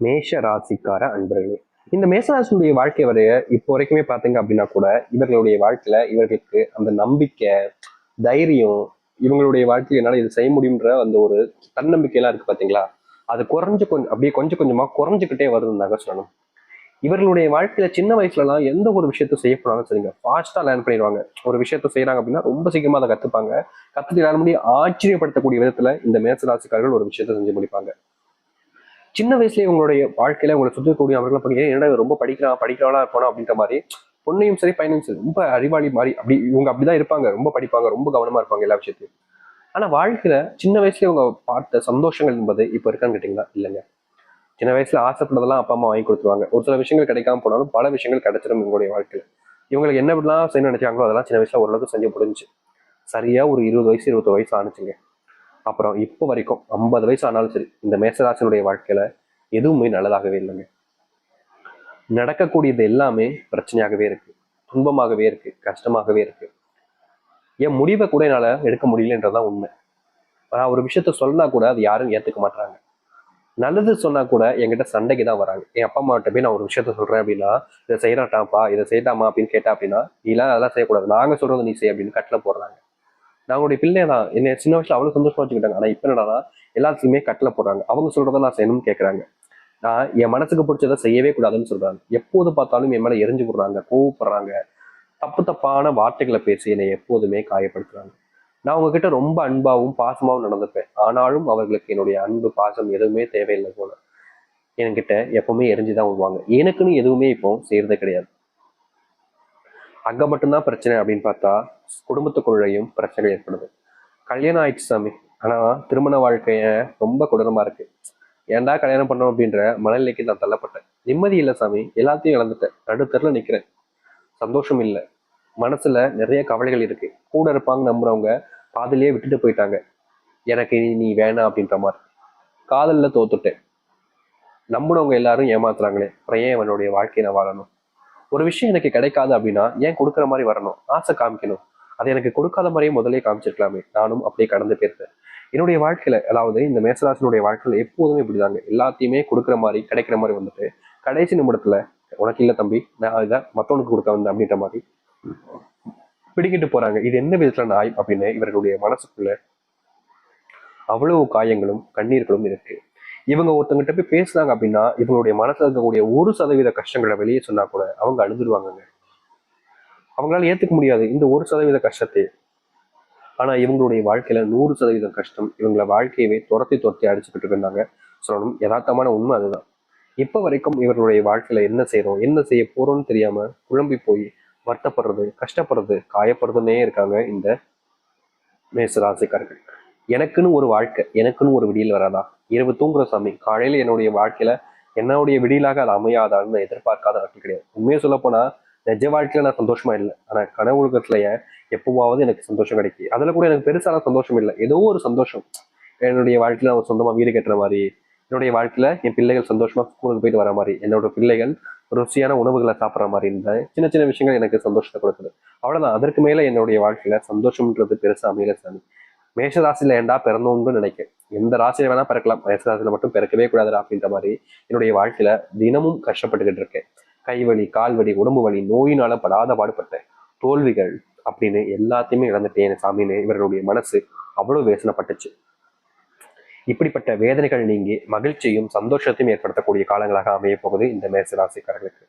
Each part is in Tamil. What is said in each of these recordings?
மேஷ ராசிக்கார அன்பர்களே இந்த மேசராசியுடைய வாழ்க்கை வரைய இப்போ வரைக்குமே பார்த்தீங்க அப்படின்னா கூட இவர்களுடைய வாழ்க்கையில இவர்களுக்கு அந்த நம்பிக்கை தைரியம் இவங்களுடைய வாழ்க்கையில் என்னால் இது செய்ய முடியுன்ற அந்த ஒரு தன்னம்பிக்கையெல்லாம் இருக்கு பார்த்தீங்களா? அது குறைஞ்சு கொஞ்சம் அப்படியே கொஞ்சம் கொஞ்சமா குறைஞ்சுக்கிட்டே வருதுன்னாங்க சொல்லணும். இவர்களுடைய வாழ்க்கையில சின்ன வயசுலலாம் எந்த ஒரு விஷயத்த செய்ய போனாலும் சரிங்க ஃபாஸ்ட்டாக லேர்ன் பண்ணிடுவாங்க. ஒரு விஷயத்த செய்யறாங்க அப்படின்னா ரொம்ப சீக்கிரமா அதை கத்துப்பாங்க. கற்றுட்டு லேர்ன் பண்ணி ஆச்சரியப்படுத்தக்கூடிய விதத்துல இந்த மேசராசிக்காரர்கள் ஒரு விஷயத்த செஞ்சு முடிப்பாங்க. சின்ன வயசுலயே உங்களுடைய வாழ்க்கையில உங்களை சுற்றக்கூடிய இருக்கக்கூடிய அவர்கள் பார்த்தீங்கன்னா என்னடா ரொம்ப படிக்கிறான் படிக்கிறவனா இருப்பானா அப்படின்ற மாதிரி பொண்ணையும் சரி பையனையும் சரி ரொம்ப அறிவாளி மாதிரி அப்படி இவங்க அப்படிதான் இருப்பாங்க. ரொம்ப படிப்பாங்க ரொம்ப கவனமா இருப்பாங்க எல்லா விஷயத்தையும். ஆனா வாழ்க்கையில சின்ன வயசுல இவங்க பார்த்த சந்தோஷங்கள் என்பது இப்ப இருக்கான்னு கேட்டீங்களா? இல்லைங்க. சின்ன வயசுல ஆசைப்பட்டதெல்லாம் அப்பா அம்மா வாங்கி கொடுத்துருவாங்க. ஒரு சில விஷயங்கள் கிடைக்காம போனாலும் பல விஷயங்கள் கிடைச்சிடும் இவங்களுடைய வாழ்க்கையில. இவங்களுக்கு என்ன எப்படிலாம் செய்யணும்னு நினைச்சாங்களோ அதெல்லாம் சின்ன வயசுல ஓரளவுக்கு செஞ்சு முடிஞ்சு சரியா ஒரு இருபது வயசு இருபது வயசு ஆனிச்சுங்க அப்புறம் இப்போ வரைக்கும் ஐம்பது வயசு ஆனாலும் சரி இந்த மேசராசனுடைய வாழ்க்கையில எதுவுமே நல்லதாகவே இல்லைங்க. நடக்கக்கூடியது எல்லாமே பிரச்சனையாகவே இருக்கு துன்பமாகவே இருக்கு கஷ்டமாகவே இருக்கு. என் முடிவை கூட என்னால் எடுக்க முடியலன்றதான் உண்மை. ஆனால் ஒரு விஷயத்த சொன்னா கூட அது யாரும் ஏத்துக்க மாட்டாங்க நல்லது சொன்னா கூட என்கிட்ட சண்டைக்கு தான் வராங்க. என் அப்பா அம்மாட்ட போய் நான் ஒரு விஷயத்த சொல்றேன் அப்படின்னா இதை செய்யறாட்டாப்பா இதை செய்யட்டாமா அப்படின்னு கேட்டா அப்படின்னா இதெல்லாம் அதெல்லாம் செய்யக்கூடாது. நாங்க சொல்றது நீ செய் அப்படின்னு கட்டில போடுறாங்க. நான் உங்களுடைய பிள்ளை தான். என்னை சின்ன வயசுல அவ்வளவு சந்தோஷமா வச்சுக்கிட்டாங்க. ஆனா இப்ப என்னடா எல்லாத்துக்குமே கட்டில போடுறாங்க. அவங்க சொல்றதை நான் செய்யணும்னு கேட்கறாங்க நான் என் மனசுக்கு பிடிச்சதை செய்யவே கூடாதுன்னு சொல்றாங்க. எப்போது பார்த்தாலும் என் மேல எரிஞ்சு விடுறாங்க கோவப்படுறாங்க. தப்பு தப்பான வார்த்தைகளை பேசி என்னை எப்போதுமே காயப்படுத்துறாங்க. நான் உங்ககிட்ட ரொம்ப அன்பாவும் பாசமாவும் நடந்துப்பேன். ஆனாலும் அவர்களுக்கு என்னுடைய அன்பு பாசம் எதுவுமே தேவையில்லை போல. என்கிட்ட எப்பவுமே எரிஞ்சுதான் விடுவாங்க எனக்குன்னு எதுவுமே இப்போ செய்யறதே கிடையாது. அங்கே மட்டும்தான் பிரச்சனை அப்படின்னு பார்த்தா குடும்பத்துக்குள்ளேயும் பிரச்சனை ஏற்படுது. கல்யாணம் ஆயிடுச்சு சாமி. ஆனால் திருமண வாழ்க்கைய ரொம்ப கொடூரமாக இருக்குது ஏன்டா கல்யாணம் பண்ணோம் அப்படின்ற மனநிலைக்கு நான் தள்ளப்பட்டேன். நிம்மதி இல்லை சாமி. எல்லாத்தையும் இழந்துட்டேன். நடுத்தரில் நிற்கிறேன் சந்தோஷம் இல்லை. மனசுல நிறைய கவலைகள் இருக்கு. கூட இருப்பாங்க நம்புறவங்க. பாதிலேயே விட்டுட்டு போயிட்டாங்க. எனக்கு இனி நீ வேணாம் அப்படின்ற மாதிரி. காதலில் தோத்துட்டேன். நம்பினவங்க எல்லாரும் ஏமாத்துறாங்களே. அப்புறம் ஏன் அவனுடைய வாழ்க்கையை நான் வாழணும்? ஒரு விஷயம் எனக்கு கிடைக்காது அப்படின்னா ஏன் கொடுக்குற மாதிரி வரணும்? ஆசை காமிக்கணும். அது எனக்கு கொடுக்காத மாதிரியே முதலே காமிச்சிருக்கலாமே. நானும் அப்படியே கடந்து போயிருந்தேன் என்னுடைய வாழ்க்கையில அதாவது இந்த மேசராசனுடைய வாழ்க்கையில எப்போதுமே இப்படிதாங்க. எல்லாத்தையுமே கொடுக்குற மாதிரி கிடைக்கிற மாதிரி வந்துட்டு கடைசி நிமிடத்துல உனக்கு இல்லை தம்பி நான் இதை மற்றவனுக்கு கொடுக்க வந்தேன் அப்படின்ற மாதிரி பிடிக்கிட்டு போறாங்க. இது எந்த விதத்துல நாய் அப்படின்னு இவர்களுடைய மனசுக்குள்ள அவ்வளவு காயங்களும் கண்ணீர்களும் இருக்கு. இவங்க ஒருத்தங்கிட்ட போய் பேசுனாங்க அப்படின்னா இவங்களுடைய மனசுல இருக்கக்கூடிய ஒரு சதவீத கஷ்டங்களை வெளியே சொன்னா கூட அவங்க அழுதுருவாங்கங்க. அவங்களால ஏத்துக்க முடியாது இந்த ஒரு சதவீத கஷ்டத்தை. ஆனா இவங்களுடைய வாழ்க்கையில நூறு சதவீதம் கஷ்டம் இவங்கள வாழ்க்கையவே துரத்தி துரத்தி அடிச்சுக்கிட்டு இருந்தாங்க. சொல்லணும் யதார்த்தமான உண்மை அதுதான். இப்ப வரைக்கும் இவர்களுடைய வாழ்க்கையில என்ன செய்யறோம் என்ன செய்ய போறோம்னு தெரியாம குழம்பி போய் வருத்தப்படுறது கஷ்டப்படுறது காயப்படுறதுன்னே இருக்காங்க இந்த மேசராசிக்காரர்கள் எனக்குன்னு ஒரு வாழ்க்கை எனக்குன்னு ஒரு விடியல் வராதா? இரவு தூங்குற சாமி. காலையில என்னுடைய வாழ்க்கையில என்னுடைய விடியலாக அது அமையாதான்னு எதிர்பார்க்காத நாட்கள் கிடையாது. உண்மையை சொல்ல போனா நிஜ வாழ்க்கையில நான் சந்தோஷமா இல்லை. ஆனா கனவு உலகத்துலயே எப்பவாவது எனக்கு சந்தோஷம் கிடைக்கும் அதுல கூட எனக்கு பெருசான சந்தோஷம் இல்லை. ஏதோ ஒரு சந்தோஷம். என்னுடைய வாழ்க்கையில நான் சொந்தமா வீடு கட்டுற மாதிரி என்னுடைய வாழ்க்கையில என் பிள்ளைகள் சந்தோஷமா ஸ்கூலுக்கு போயிட்டு வர மாதிரி என்னோட பிள்ளைகள் ருசியான உணவுகளை சாப்பிட்ற மாதிரி இருந்த சின்ன சின்ன விஷயங்கள் எனக்கு சந்தோஷத்தை கொடுக்குது. அவ்வளவுதான். அதற்கு மேல என்னுடைய வாழ்க்கையில சந்தோஷம்ன்றது பெருசா அமையல சாமி. மேஷராசியில் ஏண்டா பிறந்தோம்னு நினைக்கிறேன் எந்த ராசியில் வேணா பிறக்கலாம். மேஷராசியில் மட்டும் பிறக்கவே கூடாது அப்படின்ற மாதிரி என்னுடைய வாழ்க்கையில தினமும் கஷ்டப்பட்டுக்கிட்டு இருக்கேன். கைவலி கால்வலி உடம்பு வலி நோயினால படாத பாடுபட்டேன். தோல்விகள் அப்படின்னு எல்லாத்தையுமே இழந்துட்டேன் சாமின்னு இவர்களுடைய மனசு அவ்வளவு வேசனப்பட்டுச்சு இப்படிப்பட்ட வேதனைகள் நீங்கி மகிழ்ச்சியும் சந்தோஷத்தையும் ஏற்படுத்தக்கூடிய காலங்களாக அமைய போகுது இந்த மேசராசிக்காரர்களுக்கு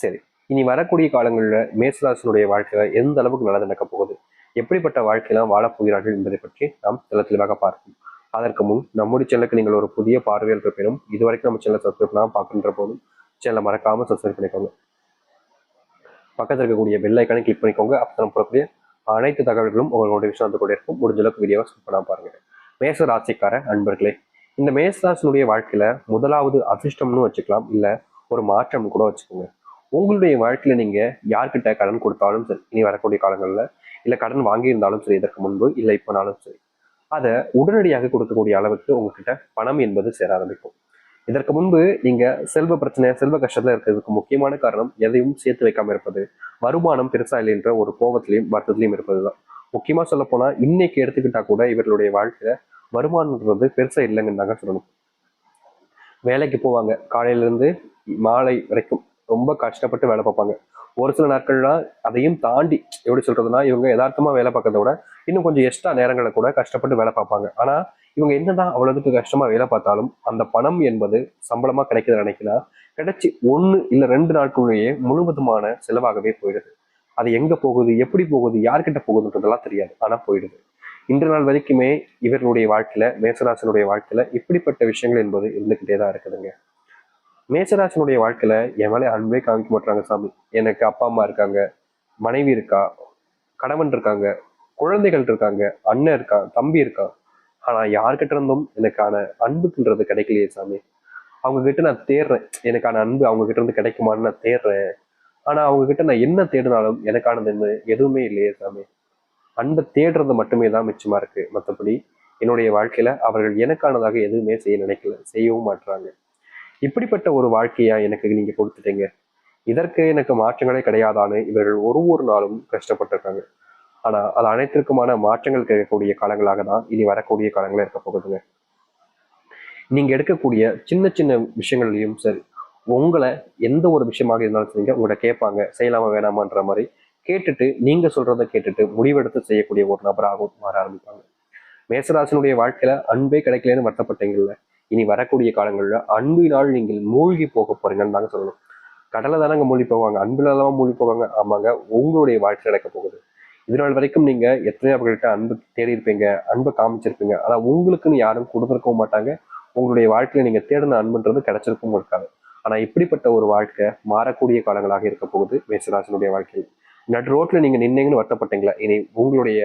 சரி இனி வரக்கூடிய காலங்களில் மேசராசினுடைய வாழ்க்கையில எந்த அளவுக்கு நல்லது நடக்க போகுது? எப்படிப்பட்ட வாழ்க்கையெல்லாம் வாழப்போகிறார்கள் என்பதை பற்றி நாம் தெல தெளிவாக பார்ப்போம். அதற்கு முன் நம்முடைய சேனலுக்கு நீங்கள் ஒரு புதிய பார்வையில் இருப்பினும் இதுவரைக்கும் நம்ம சேனலை சப்ஸ்கிரைப் பண்ணாமல் பார்க்கின்ற போதும் சேனலை மறக்காம சப்ஸ்கிரைப் பண்ணிக்கோங்க. பக்கத்தில் இருக்கக்கூடிய பெல் ஐக்கானை கிளிக் பண்ணிக்கோங்க. அப்போ நம்ம போடக்கூடிய அனைத்து தகவல்களும் உங்களுக்கு விஷயம் வந்து கூட இருக்கும். முடிஞ்ச அளவுக்கு வீடியோவை ஸ்கிப் பண்ணாமல் பாருங்க. மேச ராசிக்கார அன்பர்களே இந்த மேசராசினுடைய வாழ்க்கையில முதலாவது அதிர்ஷ்டம்னு வச்சுக்கலாம். இல்ல ஒரு மாற்றம் கூட வச்சுக்கோங்க. உங்களுடைய வாழ்க்கையில நீங்க யார்கிட்ட கடன் கொடுத்தாலும் சரி இனி வரக்கூடிய காலங்களில் இல்லை கடன் வாங்கியிருந்தாலும் சரி இதற்கு முன்பு இல்லை இப்போனாலும் சரி அதை உடனடியாக கொடுக்கக்கூடிய அளவுக்கு உங்ககிட்ட பணம் என்பது சேர ஆரம்பிக்கும். இதற்கு முன்பு நீங்க செல்வ பிரச்சனை செல்வ கஷ்டத்துல இருக்கிறதுக்கு முக்கியமான காரணம் எதையும் சேர்த்து வைக்காம இருப்பது வருமானம் பெருசா இல்லைன்ற ஒரு கோபத்திலையும் வருத்தத்திலையும் இருப்பதுதான். முக்கியமா சொல்ல போனா இன்னைக்கு எடுத்துக்கிட்டா கூட இவர்களுடைய வாழ்க்கையில வருமானம்ன்றது பெருசா இல்லைங்கன்னு தாங்க சொல்லணும். வேலைக்கு போவாங்க. காலையில இருந்து மாலை வரைக்கும் ரொம்ப கஷ்டப்பட்டு வேலை பார்ப்பாங்க. ஒரு சில நாட்கள்லாம் அதையும் தாண்டி எப்படி சொல்றதுன்னா இவங்க யதார்த்தமா வேலை பார்க்கறத விட இன்னும் கொஞ்சம் எக்ஸ்ட்ரா நேரங்களை கூட கஷ்டப்பட்டு வேலை பார்ப்பாங்க. ஆனா இவங்க என்னதான் அவ்வளவுக்கு கஷ்டமா வேலை பார்த்தாலும் அந்த பணம் என்பது சம்பளமா கிடைக்கிற நினைக்கினா கிடைச்சி ஒன்று இல்ல ரெண்டு நாட்களுடைய முழுவதுமான செலவாகவே போயிடுது. அது எங்க போகுது எப்படி போகுது யார்கிட்ட போகுதுன்றதெல்லாம் தெரியாது. ஆனா போயிடுது. இன்று நாள் வரைக்குமே இவர்களுடைய வாழ்க்கையில மேசராசனுடைய வாழ்க்கையில இப்படிப்பட்ட விஷயங்கள் என்பது இருந்துகிட்டே தான் இருக்குதுங்க. மேசராசனுடைய வாழ்க்கையில என் மேலே அன்பே காமிக்க மாட்டாங்க சாமி. எனக்கு அப்பா அம்மா இருக்காங்க மனைவி இருக்கா கணவன் இருக்காங்க குழந்தைகள் இருக்காங்க அண்ணன் இருக்கான் தம்பி இருக்கான் ஆனா யார்கிட்ட இருந்தும் எனக்கான அன்புக்குன்றது கிடைக்கலையே சாமி. அவங்க கிட்ட நான் தேடுறேன். எனக்கான அன்பு அவங்க கிட்ட இருந்து கிடைக்குமான்னு நான் தேடுறேன். ஆனா அவங்க கிட்ட நான் என்ன தேடினாலும் எனக்கானது எதுவுமே இல்லையே சாமி. அன்பை தேடுறது மட்டுமே தான் மிச்சமா இருக்கு. மற்றபடி என்னுடைய வாழ்க்கையில அவர்கள் எனக்கானதாக எதுவுமே செய்ய நினைக்கல செய்யவும் மாட்டுறாங்க இப்படிப்பட்ட ஒரு வாழ்க்கையா எனக்கு நீங்க கொடுத்துட்டீங்க. இதற்கு எனக்கு மாற்றங்களே கிடையாதான்னு இவர்கள் ஒரு ஒரு நாளும் கஷ்டப்பட்டிருக்காங்க. ஆனா அது அனைத்திற்குமான மாற்றங்கள் கிடைக்கக்கூடிய காலங்களாக தான் இனி வரக்கூடிய காலங்களே இருக்க போகுதுங்க. நீங்க எடுக்கக்கூடிய சின்ன சின்ன விஷயங்கள்லையும் சரி உங்களை எந்த ஒரு விஷயமாக இருந்தாலும் சரிங்க உங்கள்கிட்ட கேட்பாங்க செய்யலாமா வேணாமான்ற மாதிரி கேட்டுட்டு நீங்க சொல்றதை கேட்டுட்டு முடிவெடுத்து செய்யக்கூடிய ஒரு நபராகவும் மாற ஆரம்பிப்பாங்க. மேசராசனுடைய வாழ்க்கையில அன்பே கிடைக்கலன்னு வருத்தப்பட்டீங்கல்ல? இனி வரக்கூடிய காலங்களில் அன்பினால் நீங்கள் மூழ்கி போக போறீங்கன்னு தாங்க சொல்லணும். கடலை தானங்க மூழ்கி போவாங்க. அன்பில் இல்லாமல் மூழ்கி போவாங்க. ஆமாங்க. உங்களுடைய வாழ்க்கை நடக்க போகுது. இதனால் வரைக்கும் நீங்க எத்தனையோ அவர்கள்ட்ட அன்பு தேடி இருப்பீங்க அன்பை காமிச்சிருப்பீங்க. ஆனா உங்களுக்குன்னு யாரும் கொடுத்துருக்கவும் மாட்டாங்க. உங்களுடைய வாழ்க்கையில நீங்க தேடின அன்புன்றது கிடைச்சிருக்கவும் இருக்காது ஆனா இப்படிப்பட்ட ஒரு வாழ்க்கை மாறக்கூடிய காலங்களாக இருக்க போகுது மேசராசனுடைய வாழ்க்கையில். நட் ரோட்ல நீங்க நின்னீங்கன்னு வருத்தப்பட்டீங்களா? இனி உங்களுடைய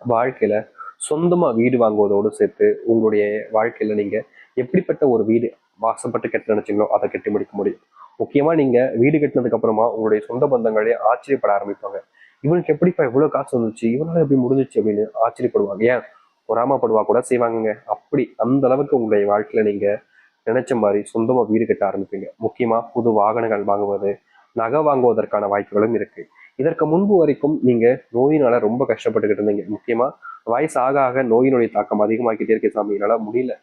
வாழ்க்கையில சொந்தமாக வீடு வாங்குவதோடு சேர்த்து உங்களுடைய வாழ்க்கையில் நீங்கள் எப்படிப்பட்ட ஒரு வீடு வாசப்பட்டு கட்ட நினைச்சீங்களோ அதை கட்டி முடிக்க முடியும். முக்கியமாக நீங்கள் வீடு கட்டினதுக்கு அப்புறமா உங்களுடைய சொந்த பந்தங்களே ஆச்சரியப்பட ஆரம்பிப்பாங்க. இவனுக்கு எப்படிப்பா இவ்வளோ காசு வந்துச்சு? இவனால் எப்படி முடிஞ்சிச்சு அப்படின்னு ஆச்சரியப்படுவாங்க. ஏன்? பொறாமப்படுவா கூட செய்வாங்கங்க. அப்படி அந்த அளவுக்கு உங்களுடைய வாழ்க்கையில நீங்க நினைச்ச மாதிரி சொந்தமா வீடு கட்ட ஆரம்பிப்பீங்க. முக்கியமா புது வாகனங்கள் வாங்குவது நகை வாங்குவதற்கான வாய்ப்புகளும் இருக்கு. இதற்கு முன்பு வரைக்கும் நீங்க நோயினால ரொம்ப கஷ்டப்பட்டுக்கிட்டு இருந்தீங்க. முக்கியமா வயசு ஆக ஆக நோயினுடைய தாக்கம் அதிகமாக்கிட்டே இருக்கு சாமி. என்னால முடியல.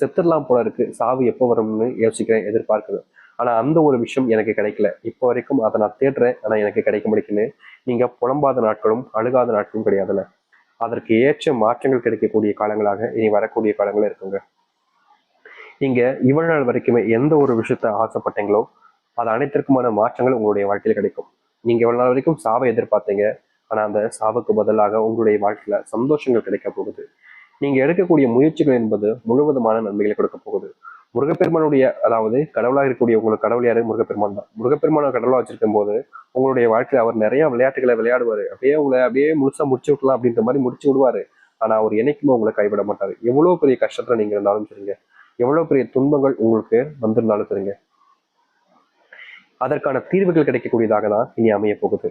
செத்துடலாம் போல இருக்கு. சாவு எப்போ வரும்னு யோசிக்கிறேன் எதிர்பார்க்குது ஆனா அந்த ஒரு விஷயம் எனக்கு கிடைக்கல. இப்போ வரைக்கும் அதை நான் தேடுறேன். ஆனா எனக்கு கிடைக்க முடிக்குன்னு நீங்க புலம்பாத நாட்களும் அழுகாத நாட்களும் கிடையாதுல்ல. அதற்கு ஏற்ற மாற்றங்கள் கிடைக்கக்கூடிய காலங்களாக இனி வரக்கூடிய காலங்களும் இருக்குங்க. நீங்க இவ்வளவு நாள் வரைக்குமே எந்த ஒரு விஷயத்த ஆசைப்பட்டீங்களோ அது அனைத்திற்குமான மாற்றங்கள் உங்களுடைய வாழ்க்கையில கிடைக்கும். நீங்க இவ்வளவு நாள் வரைக்கும் சாவை எதிர்பார்த்தீங்க. ஆனா அந்த சாவுக்கு பதிலாக உங்களுடைய வாழ்க்கையில சந்தோஷங்கள் கிடைக்க போகுது. நீங்க எடுக்கக்கூடிய முயற்சிகள் என்பது முழுவதுமான நன்மைகளை கொடுக்க போகுது. முருகப்பெருமானுடைய அதாவது கடவுளாக இருக்கக்கூடிய உங்களுக்கு கடவுள் யாரு? முருகப்பெருமான் தான். முருகப்பெருமான கடவுளா வச்சிருக்கும் போது உங்களுடைய வாழ்க்கையில அவர் நிறைய விளையாட்டுகளை விளையாடுவாரு. அப்படியே உங்களை அப்படியே முழுசா முடிச்சு விடலாம் அப்படின்ற மாதிரி முடிச்சு விடுவாரு. ஆனா அவர் என்னைக்குமே உங்களை கைவிட மாட்டாரு. எவ்வளவு பெரிய கஷ்டத்துல நீங்க இருந்தாலும் சரிங்க. எவ்வளவு பெரிய துன்பங்கள் உங்களுக்கு வந்திருந்தாலும் சரிங்க. அதற்கான தீர்வுகள் கிடைக்கக்கூடியதாக தான் இனி அமைய போகுது.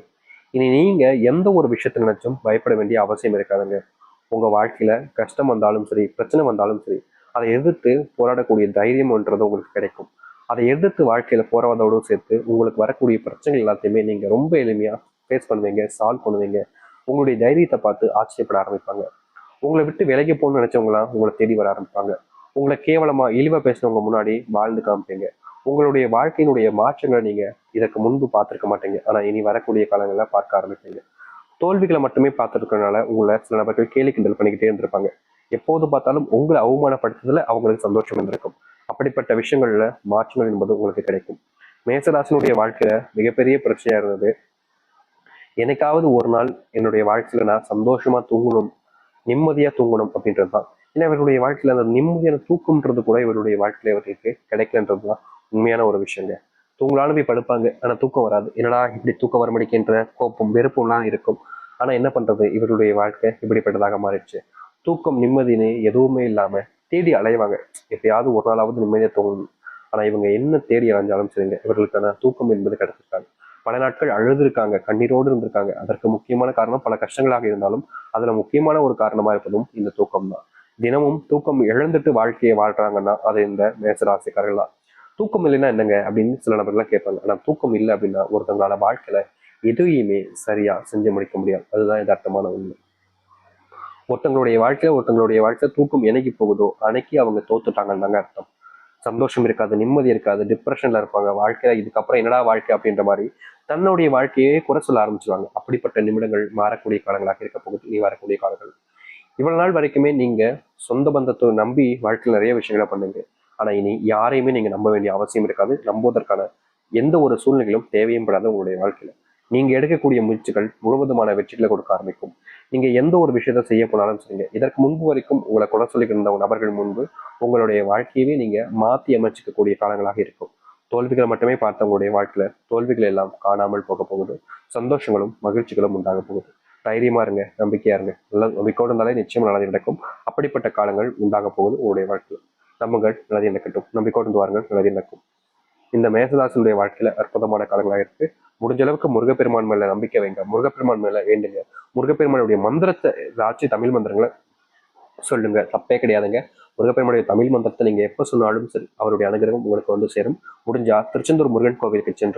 இனி நீங்க எந்த ஒரு விஷயத்தை நினைச்சும் பயப்பட வேண்டிய அவசியம் இருக்காதுங்க. உங்க வாழ்க்கையில கஷ்டம் வந்தாலும் சரி பிரச்சனை வந்தாலும் சரி அதை எதிர்த்து போராடக்கூடிய தைரியம்ன்றது உங்களுக்கு கிடைக்கும். அதை எதிர்த்து வாழ்க்கையில போராடோடு சேர்த்து உங்களுக்கு வரக்கூடிய பிரச்சனைகள் எல்லாத்தையுமே நீங்க ரொம்ப எளிமையா ஃபேஸ் பண்ணுவீங்க சால்வ் பண்ணுவீங்க. உங்களுடைய தைரியத்தை பார்த்து ஆச்சரியப்பட ஆரம்பிப்பாங்க. உங்களை விட்டு விலகி போகணும்னு நினைச்சவங்களாம் உங்களை தேடி வர ஆரம்பிப்பாங்க. உங்களை கேவலமா இழிவா பேசினவங்க முன்னாடி வாழ்ந்து காமிப்பீங்க. உங்களுடைய வாழ்க்கையினுடைய மாற்றங்களை நீங்க இதற்கு முன்பு பார்த்துருக்க மாட்டீங்க. ஆனா இனி வரக்கூடிய காலங்களில் பார்க்க ஆரம்பிப்பீங்க. தோல்விகளை மட்டுமே பார்த்துருக்கனால உங்களை சில நபர்கள் கேலி கிண்டல் பண்ணிக்கிட்டே இருந்திருப்பாங்க. எப்போது பார்த்தாலும் உங்களை அவமானப்படுத்துறதுல அவங்களுக்கு சந்தோஷம் இருந்திருக்கும் அப்படிப்பட்ட விஷயங்கள்ல மாற்றங்கள் என்பது உங்களுக்கு கிடைக்கும். மேசராசனுடைய வாழ்க்கையில மிகப்பெரிய பிரச்சனையா இருந்தது. என்னைக்காவது ஒரு நாள் என்னுடைய வாழ்க்கையில நான் சந்தோஷமா தூங்கணும் நிம்மதியா தூங்கணும் அப்படின்றது தான் ஏன்னா இவருடைய வாழ்க்கையில அந்த நிம்மதியான தூக்கம்ன்றது கூட இவருடைய வாழ்க்கையில இவருக்கு கிடைக்கலன்றது தான் உண்மையான ஒரு விஷயங்க. தூங்கலாலும் போய் படுப்பாங்க. ஆனா தூக்கம் வராது. என்னடா இப்படி தூக்கம் வர முடிக்கின்ற கோப்பம் வெறுப்பும்லாம் இருக்கும். ஆனா என்ன பண்றது? இவருடைய வாழ்க்கை இப்படிப்பட்டதாக மாறிடுச்சு. தூக்கம் நிம்மதினு எதுவுமே இல்லாம தேடி அலைவாங்க. எப்பயாவது ஒரு நாளாவது நிம்மதியாக தூங்கணும். ஆனா இவங்க என்ன தேடி அலைஞ்சாலும் சரிங்க. இவர்களுக்கான தூக்கம் என்பது கிடைச்சிருக்காங்க பல நாட்கள் அழுதுருக்காங்க. கண்ணீரோடு இருந்திருக்காங்க. அதற்கு முக்கியமான காரணம் பல கஷ்டங்களாக இருந்தாலும் அதுல முக்கியமான ஒரு காரணமா இருப்பதும் இந்த தூக்கம் தான் தினமும் தூக்கம் இழந்துட்டு வாழ்க்கையை வாழ்றாங்கன்னா அது இந்த மேசராசிக்காரர்கள் தான் தூக்கம் இல்லைன்னா என்னங்க அப்படின்னு சில நபர்கள்லாம் கேட்பாங்க. ஆனா தூக்கம் இல்லை அப்படின்னா ஒருத்தவங்களால வாழ்க்கையில எதையுமே சரியா செஞ்சு முடிக்க முடியாது. அதுதான் யதார்த்தமான உண்மை. ஒருத்தங்களுடைய வாழ்க்கையில ஒருத்தங்களுடைய வாழ்க்கை தூக்கம் என்னைக்கு போகுதோ அன்னைக்கு அவங்க தோத்துட்டாங்கன்னு தாங்க அர்த்தம். சந்தோஷம் இருக்காது நிம்மதி இருக்காது டிப்ரெஷன்ல இருப்பாங்க. வாழ்க்கையில இதுக்கப்புறம் என்னடா வாழ்க்கை அப்படின்ற மாதிரி தன்னுடைய வாழ்க்கையே குறை சொல்ல ஆரம்பிச்சிருவாங்க. அப்படிப்பட்ட நிமிடங்கள் மாறக்கூடிய காலங்களாக இருக்க போகுது. நீ வரக்கூடிய காலங்கள். இவ்வளவு நாள் வரைக்குமே நீங்க சொந்த பந்தத்தை நம்பி வாழ்க்கையில் நிறைய விஷயங்களை பண்ணுங்க. ஆனால் இனி யாரையுமே நீங்கள் நம்ப வேண்டிய அவசியம் இருக்காது. நம்புவதற்கான எந்த ஒரு சூழ்நிலைகளும் தேவையும் படாத உங்களுடைய வாழ்க்கையில். நீங்கள் எடுக்கக்கூடிய முயற்சிகள் முழுவதுமான வெற்றிகளை கொடுக்க ஆரம்பிக்கும். நீங்கள் எந்த ஒரு விஷயத்த செய்ய போனாலும் சரிங்க. இதற்கு முன்பு வரைக்கும் உங்களை குறை சொல்லிக்கிருந்த நபர்கள் முன்பு உங்களுடைய வாழ்க்கையவே நீங்கள் மாற்றி அமைச்சிக்கக்கூடிய காலங்களாக இருக்கும். தோல்விகளை மட்டுமே பார்த்த உங்களுடைய வாழ்க்கையில் தோல்விகள் எல்லாம் காணாமல் போக போகுது. சந்தோஷங்களும் மகிழ்ச்சிகளும் உண்டாக போகுது. தைரியமா இருங்க நம்பிக்கையா இருங்க. நல்ல நம்பிக்கையோடு இருந்தாலே நிச்சயம் நல்லது நடக்கும். அப்படிப்பட்ட காலங்கள் உண்டாக போகுது உங்களுடைய வாழ்க்கையில். நம்புங்கள் நல்லது நடக்கட்டும். நம்பிக்கையோடு வாருங்கள் நல்லது நடக்கும். இந்த மேசதாசனுடைய வாழ்க்கையில அற்புதமான காலங்களாக இருக்கு. முடிஞ்ச அளவுக்கு முருகப்பெருமான் மேல நம்பிக்கை வைங்க. முருகப்பெருமான் மேல வேண்டுங்க. முருகப்பெருமானுடைய மந்திரத்தை ஏதாச்சும் தமிழ் மந்திரங்களை சொல்லுங்க. தப்பே கிடையாதுங்க. முருகப்பெருமானுடைய தமிழ் மந்திரத்தை நீங்க எப்ப சொன்னாலும் சரி அவருடைய அனுகிரகம் உங்களுக்கு வந்து சேரும். முடிஞ்சா திருச்செந்தூர் முருகன் கோவிலுக்கு சென்று